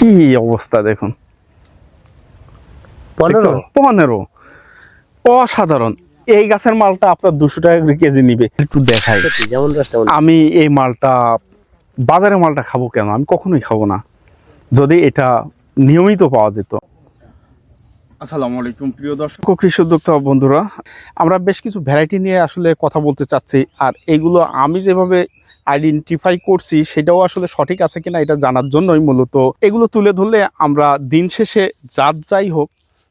কি অবস্থা দেখুন? পনেরো। পনেরো। অসাধারণ। এই গাছের মালটা আপনার দুশো টাকা করে কেজি নিবে। একটু দেখাই। যেমন আমি এই মালটা বাজারে মালটা খাব কেন? আমি কখনোই খাব না। যদি এটা নিয়মিত পাওয়া যেত। আসসালামু আলাইকুম প্রিয় দর্শক ও কৃষি উদ্যোক্তা বন্ধুরা। আমরা বেশ কিছু ভ্যারাইটি নিয়ে আসলে কথা বলতে চাচ্ছি। আর এগুলো আমি যেভাবে আইডেন্টিফাই করছি সেটাও আসলে সঠিক আছে কিনা এটা জানার জন্যই মূলত এগুলো তুলে ধরলে আমরা দিন শেষে যার যাই হোক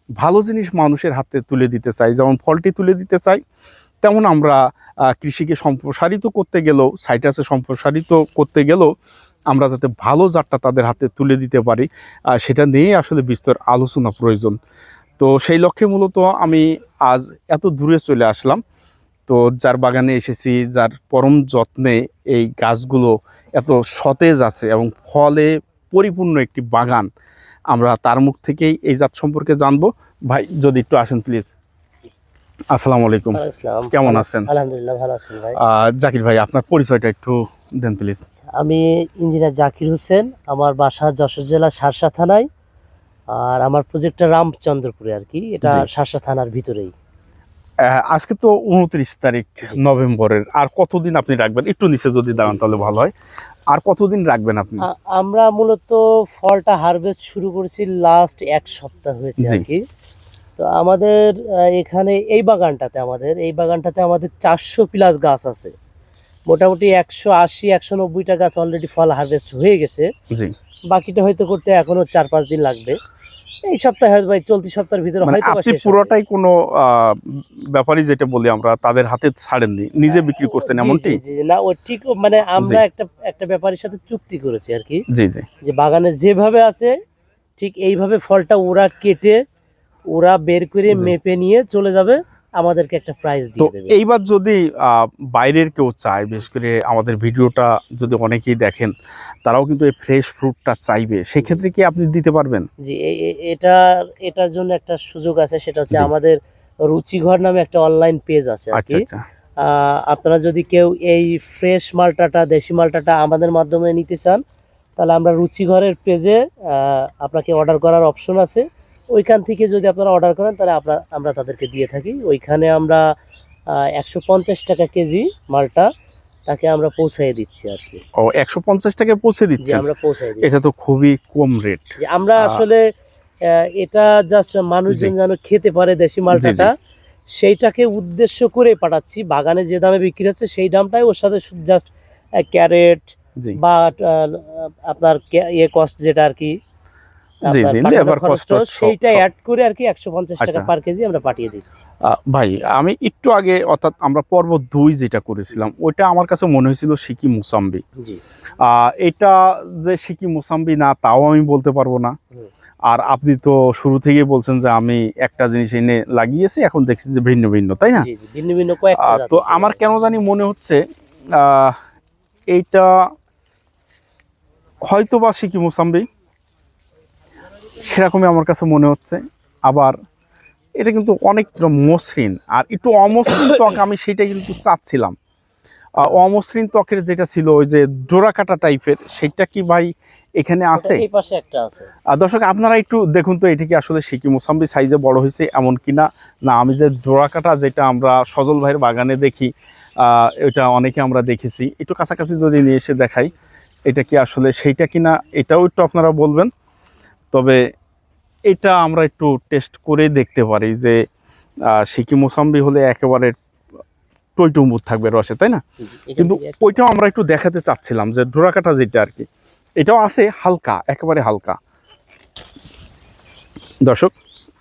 ভালো জিনিস মানুষের হাতে তুলে দিতে চাই, যেমন ফলটি তুলে দিতে চাই, তেমন আমরা কৃষিকে সম্প্রসারিত করতে গেলেও সাইটাসে সম্প্রসারিত করতে গেলেও আমরা যাতে ভালো জাতটা তাদের হাতে তুলে দিতে পারি সেটা নিয়ে আসলে বিস্তর আলোচনা প্রয়োজন। তো সেই লক্ষ্যে মূলত আমি আজ এত দূরে চলে আসলাম। তো যার বাগানে এসেছি যার পরম যত্নে এই গাছগুলো এত সতেজ আছে এবং ফলে পরিপূর্ণ একটি বাগান। আমরা তার মুখ থেকেই এই জাত সম্পর্কে জানব। ভাই যদি একটু আসেন প্লিজ আসসালামু আলাইকুম। আসসালাম। কেমন আছেন? আলহামদুলিল্লাহ ভালো আছেন ভাই। জাকির ভাই আপনার পরিচয়টা একটু দেন প্লিজ আমি ইঞ্জিনিয়ার জাকির হোসেন আমার বাসা যশোর জেলা সারসা থানায় আর আমার প্রজেক্টটা রামচন্দ্রপুরে আর কি। এটা। সারসা থানার ভিতরেই। আজকে তো উনত্রিশ তারিখ নভেম্বরের। আর কতদিন আপনি রাখবেন? একটু নিচে যদি দাঁড়ান তাহলে ভালো হয়। আর কতদিন রাখবেন আপনি? আমরা মূলত ফলটা হারভেস্ট শুরু করেছি লাস্ট এক সপ্তাহ হয়েছে আর কি। তো আমাদের এখানে এই বাগানটাতে আমাদের এই বাগানটাতে আমাদের চারশো প্লাস গাছ আছে। মোটামুটি একশো আশি একশো নব্বইটা গাছ অলরেডি ফল হারভেস্ট হয়ে গেছে। বাকিটা হয়তো করতে এখনও চার পাঁচ দিন লাগবে। এই সপ্তাহে হয়তো ভাই চলতি সপ্তাহের ভিতরে মানে হয়তো আপনি পুরোটাই কোনো ব্যাপারই যেটা বলি আমরা তাদের হাতে ছাড়েননি নিজে বিক্রি করছেন জি, এমনটি? না ও ঠিক মানে আমরা একটা একটা ব্যাপারের সাথে চুক্তি করেছি আর কি। জি জি। যে বাগানে যেভাবে আছে ঠিক এইভাবে ফলটা ওরা কেটে ওরা বের করে মেপে নিয়ে চলে যাবে। আমাদেরকে একটা প্রাইস তো দিয়ে দেবে। এইবার যদি বাইরের কেউ চায় বিশেষ করে আমাদের ভিডিওটা যদি অনেকেই দেখেন তারাও কিন্তু এই ফ্রেশ ফ্রুটটা চাইবে সেক্ষেত্রে কি আপনি দিতে পারবেন? জি এটা এটার জন্য একটা সুযোগ আছে সেটা হচ্ছে আমাদের রুচিঘর নামে একটা অনলাইন পেজ আছে আর আচ্ছা কি। আচ্ছা। আপনারা যদি কেউ এই ফ্রেশ মালটাটা দেশি মালটাটা আমাদের মাধ্যমে নিতে চান তাহলে আমরা রুচিঘরের পেজে আপনাকে অর্ডার করার অপশন আছে। ওইখান থেকে যদি আপনারা অর্ডার করেন তাহলে আমরা আমরা তাদেরকে দিয়ে থাকি। ওইখানে আমরা একশো পঞ্চাশ টাকা কেজি মালটা তাকে আমরা পৌঁছাই দিচ্ছি আর কি। ও একশো পঞ্চাশ টাকায় পৌঁছে দিচ্ছি আমরা পৌঁছাই দিচ্ছি। এটা তো খুবই কম রেট আমরা আসলে এটা জাস্ট মানুষজন যেন খেতে পারে দেশি মালটাটা সেইটাকে উদ্দেশ্য করে পাঠাচ্ছি। বাগানে যে দামে বিক্রি হচ্ছে সেই দামটাই ওর সাথে জাস্ট ক্যারেট বা আপনার ইয়ে কস্ট যেটা আর কি জি, জি, সেইটা অ্যাড করে আর কি টাকা আচ্ছা। পার কেজি আমরা পাঠিয়ে দিচ্ছি। ভাই আমি একটু আগে অর্থাৎ আমরা পর্ব যেটা করেছিলাম ওইটা আমার কাছে মনে হয়েছিল সিকি মুসাম্বি। জি। আহ, এটা যে সিকি মুসাম্বি না তাও আমি বলতে পারব না। আর আপনি তো শুরু থেকেই বলছেন যে আমি একটা জিনিস এনে লাগিয়েছি এখন দেখছি যে ভিন্ন ভিন্ন তাই না? ভিন্ন ভিন্ন তো আমার কেন জানি মনে হচ্ছে আহ, এইটা হয়তো বা সিকি মুসাম্বি সেরকমই আমার কাছে মনে হচ্ছে। আবার এটা কিন্তু অনেক মসৃণ। আর একটু অমসৃণ ত্বক আমি সেটা কিন্তু চাচ্ছিলাম। অমসৃণ ত্বকের যেটা ছিল ওই যে ডোরা কাটা টাইপের সেটা কি ভাই এখানে আছে? দর্শক আপনারা একটু দেখুন তো এটা কি আসলে সিকি মোসাম্বি সাইজে বড় হয়েছে এমন কিনা না? না আমি যে ডোরাকাটা যেটা আমরা সজল ভাইয়ের বাগানে দেখি আহ, এটা অনেকে আমরা দেখেছি। একটু কাছাকাছি যদি নিয়ে এসে দেখাই এটা কি আসলে সেইটা কিনা এটাও একটু আপনারা বলবেন। তবে এটা আমরা একটু টেস্ট করে দেখতে পারি যে সিকি মোসাম্বি হলে একেবারে টইটুম্বুর থাকবে রসে তাই না? কিন্তু ওইটাও আমরা একটু দেখাতে চাচ্ছিলাম যে ডোরাকাটা যেটা আর কি এটাও আছে হালকা একেবারে হালকা। দর্শক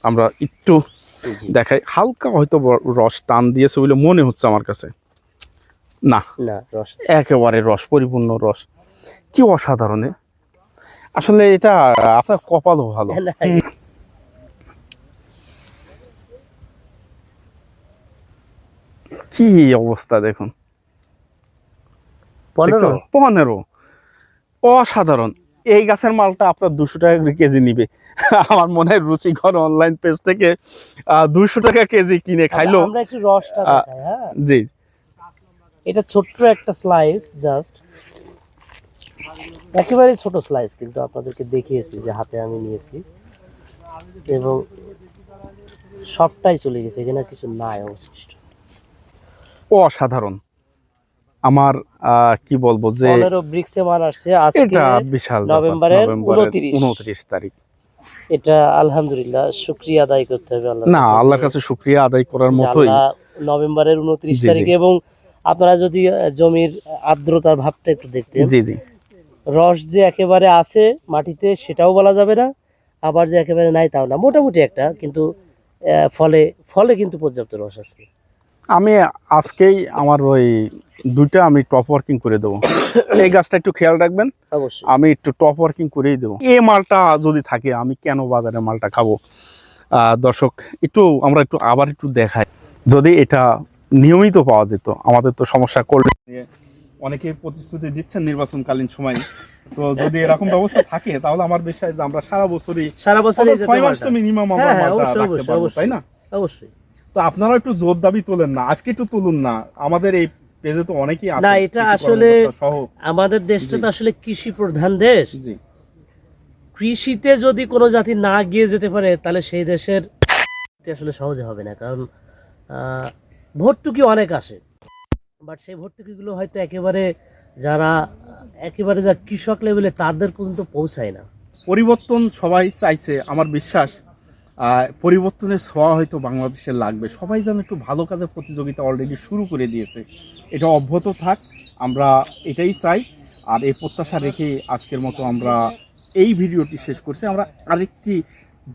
আমরা একটু দেখাই হালকা হয়তো রস টান দিয়েছে বলে মনে হচ্ছে আমার কাছে। না না রস একেবারে রস পরিপূর্ণ রস। কি অসাধারণে আসলে এটা আপনার কপালও ভালো। কি অবস্থা দেখুন? পনেরো। পনেরো। অসাধারণ। এই গাছের মালটা আপনার দুশো টাকা করে কেজি নিবে। আমার মনে হয় রুচিঘর অনলাইন পেজ থেকে দুশো টাকা কেজি কিনে খাইলো। আমরা একটু রসটা হ্যাঁ? জি। এটা ছোট্ট একটা স্লাইস জাস্ট একেবারে ছোট স্লাইস কিন্তু আপনাদেরকে দেখিয়েছি যে হাতে আমি নিয়েছি। এবং সবটাই চলে গেছে এখানে কিছু নাই অবশিষ্ট। অসাধারণ। আমার কি বলব যে ব্রিক্সে মাল আসছে এটা বিশাল নভেম্বরের নভেম্বরের 29 উনত্রিশ তারিখ। এটা আলহামদুলিল্লাহ শুক্রিয়া আদায় করতে হবে আল্লাহ না আল্লাহর কাছে শুক্রিয়া আদায় করার মতোই। নভেম্বরের উনত্রিশ জি। এবং আপনারা যদি জমির আর্দ্রতার ভাবটা একটু দেখতেন। জি জি। রস যে একেবারে আছে মাটিতে সেটাও বলা যাবে না। আবার যে একেবারে নাই তাও না। মোটামুটি একটা কিন্তু ফলে ফলে কিন্তু পর্যাপ্ত রস আছে। আমি আজকেই আমার ওই দুইটা আমি টপ ওয়ার্কিং করে দেবো। এই গাছটা একটু খেয়াল রাখবেন। অবশ্যই। আমি একটু টপ ওয়ার্কিং করেই দেবো। এই মালটা যদি থাকে আমি কেন বাজারে মালটা খাব? দর্শক একটু আমরা একটু আবার একটু দেখাই। যদি এটা নিয়মিত পাওয়া যেত আমাদের তো সমস্যা করলে অনেকে প্রতিশ্রুতি দিচ্ছেন নির্বাচনকালীন সময়। তো যদি এরকম ব্যবস্থা থাকে তাহলে আমার বিশ্বাস যে আমরা সারা বছরই সারা বছর ছয় মাস তো মিনিমাম আমরা হ্যাঁ। তাই না? অবশ্যই। তো আপনারা একটু জোর দাবি তোলেন না। আজকে একটু তুলুন না। আমাদের এই পেজে তো অনেকেই আছে না, এটা আসলে- আমাদের দেশটা তো আসলে কৃষি প্রধান দেশ। জি। কৃষিতে যদি কোনো জাতি না গিয়ে যেতে পারে তাহলে সেই দেশের আসলে সহজে হবে না। কারণ ভর্তুকি অনেক আসে। বাট সেই ভর্তুকিগুলো হয়তো একেবারে যারা একেবারে যা কৃষক লেভেলে তাদের পর্যন্ত পৌঁছায় না। পরিবর্তন সবাই চাইছে আমার বিশ্বাস। পরিবর্তনের ছোঁয়া হয়তো বাংলাদেশে লাগবে। সবাই যেন একটু ভালো কাজের প্রতিযোগিতা অলরেডি শুরু করে দিয়েছে। এটা অব্যাহত থাক, আমরা এটাই চাই। আর এই প্রত্যাশা রেখে আজকের মতো আমরা এই ভিডিওটি শেষ করছি। আমরা আরেকটি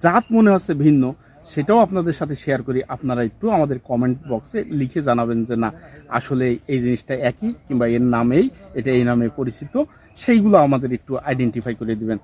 জাত মনে হচ্ছে ভিন্ন, সেটাও আপনাদের সাথে শেয়ার করি। আপনারা একটু আমাদের কমেন্ট বক্সে লিখে জানাবেন যে, না, আসলে এই জিনিসটা একই কিংবা এর নামেই, এটা এই নামে পরিচিত। সেইগুলো আমাদের একটু আইডেন্টিফাই করে দিবেন।